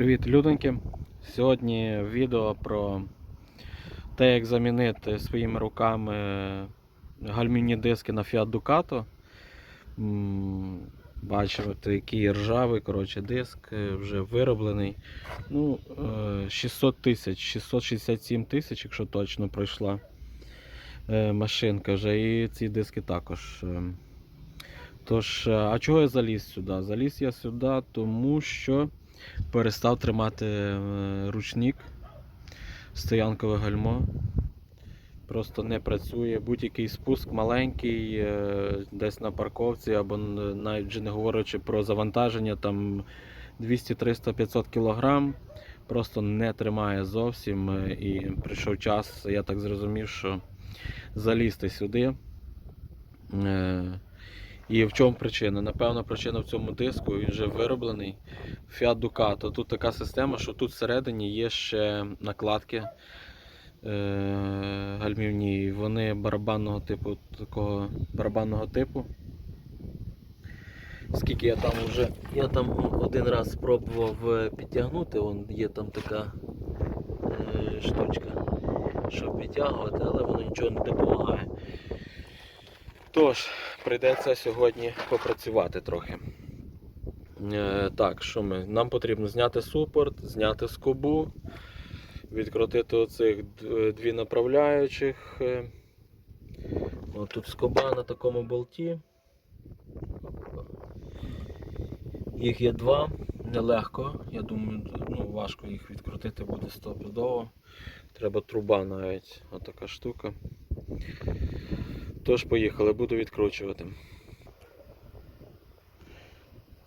Привіт, людоньки! Сьогодні відео про те, як замінити своїми руками гальмівні диски на Fiat Ducato. Бачите, який ржавий коротше, диск, е, вже вироблений. Ну, е, 600 тисяч, 667 тисяч, якщо точно пройшла е, машинка вже, і ці диски також. е. Тож, е, а чого я заліз сюди? Заліз я сюди, тому що перестав тримати е, ручник, стоянкове гальмо. Просто не працює. Будь-який спуск маленький, е, десь на парковці, або навіть не говорячи про завантаження, там 200, 300, 500 кг, просто не тримає зовсім. е, І прийшов час, я так зрозумів, що залізти сюди. І в чому причина? Напевно, причина в цьому диску, він вже вироблений. Fiat Ducato. Тут така система, що тут всередині є ще накладки е, гальмівні. Вони барабанного типу, такого барабанного типу. Скільки я там вже. Я там один раз спробував е, підтягнути, вон є там така е, штучка, щоб підтягувати, але воно нічого не допомагає. Тож, прийдеться сьогодні попрацювати трохи. Е, так, що ми? Нам потрібно зняти супорт, зняти скобу, відкрутити оцих дві направляючих. Е, О, тут скоба на такому болті. Їх є два, нелегко. Я думаю, ну, важко їх відкрутити буде стопудово. Треба труба навіть, отака штука. Тож поїхали, буду відкручувати.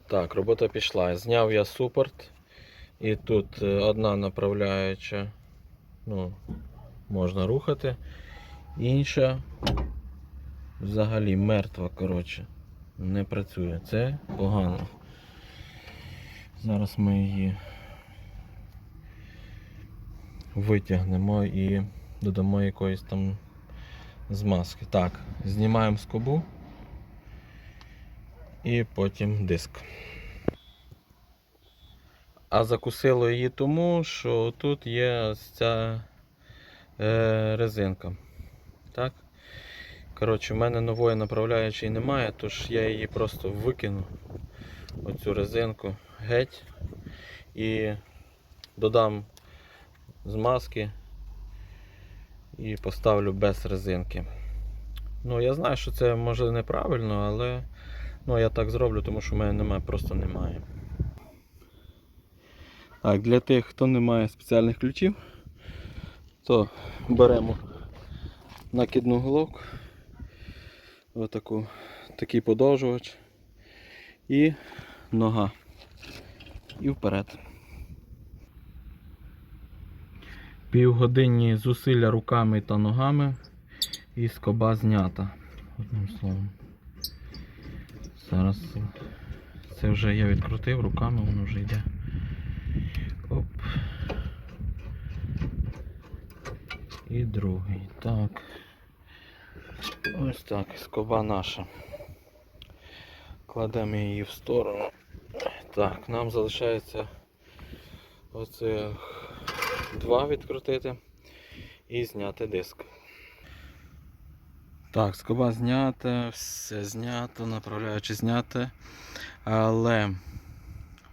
Так, робота пішла. Зняв я супорт. І тут е, одна направляюча, ну, можна рухати. Інша взагалі мертва, коротше. Не працює. Це погано. Зараз ми її витягнемо і додамо якоїсь там змазки. Так, знімаємо скобу і потім диск. А закусило її тому, що тут є ось ця е, резинка. Так? Коротше, в мене нової направляючої немає, тож я її просто викину, оцю резинку геть і додам змазки і поставлю без резинки. Ну, я знаю, що це може неправильно, але ну, я так зроблю, тому що в мене немає, просто немає. Так, для тих, хто не має спеціальних ключів, то беремо накидну головку, отаку, такий подовжувач і нога. І вперед. Півгодинні зусилля руками та ногами і скоба знята. Одним словом. Зараз це вже я відкрутив руками, воно вже йде. Оп. І другий. Так. Ось так, скоба наша. Кладемо її в сторону. Так, нам залишається оце два відкрутити і зняти диск. Так, скоба знята, все знято, направляючи зняте. Але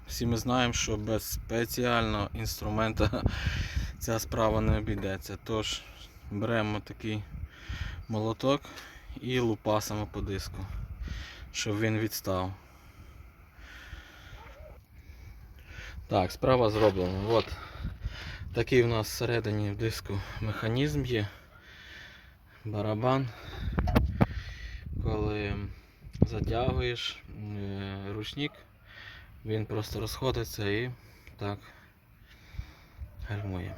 всі ми знаємо, що без спеціального інструмента ця справа не обійдеться. Тож беремо такий молоток і лупасимо по диску, щоб він відстав. Так, справа зроблена. От такий у нас всередині в диску механізм є. Барабан. Коли затягуєш е, ручник, він просто розходиться і так гальмує.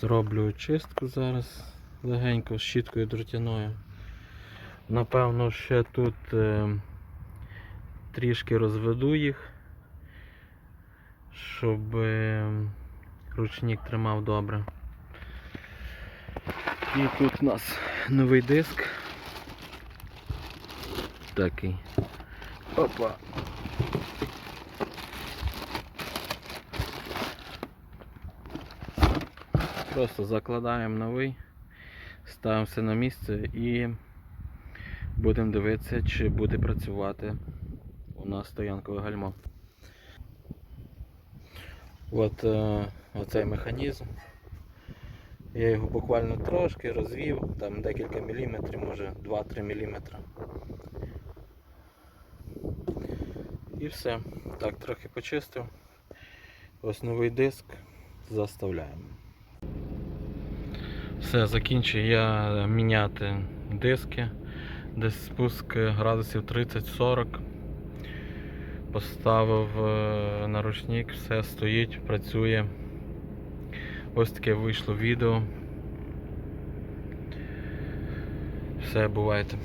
Зроблю чистку зараз легенько з щіткою дротяною. Напевно, ще тут е, трішки розведу їх, щоб ем, ручник тримав добре. І тут у нас новий диск. Такий. Опа! Просто закладаємо новий, ставимо все на місце і будемо дивитися, чи буде працювати у нас стоянкове гальмо. От е, оцей механізм. Я його буквально трошки розвів, там декілька міліметрів, може 2-3 міліметри. І все. Так, трохи почистив. Ось новий диск. Заставляємо. Все, закінчив я міняти диски. Десь спуск градусів 30-40. Поставив на ручник, все стоїть, працює. Ось таке вийшло відео. Все, бувайте.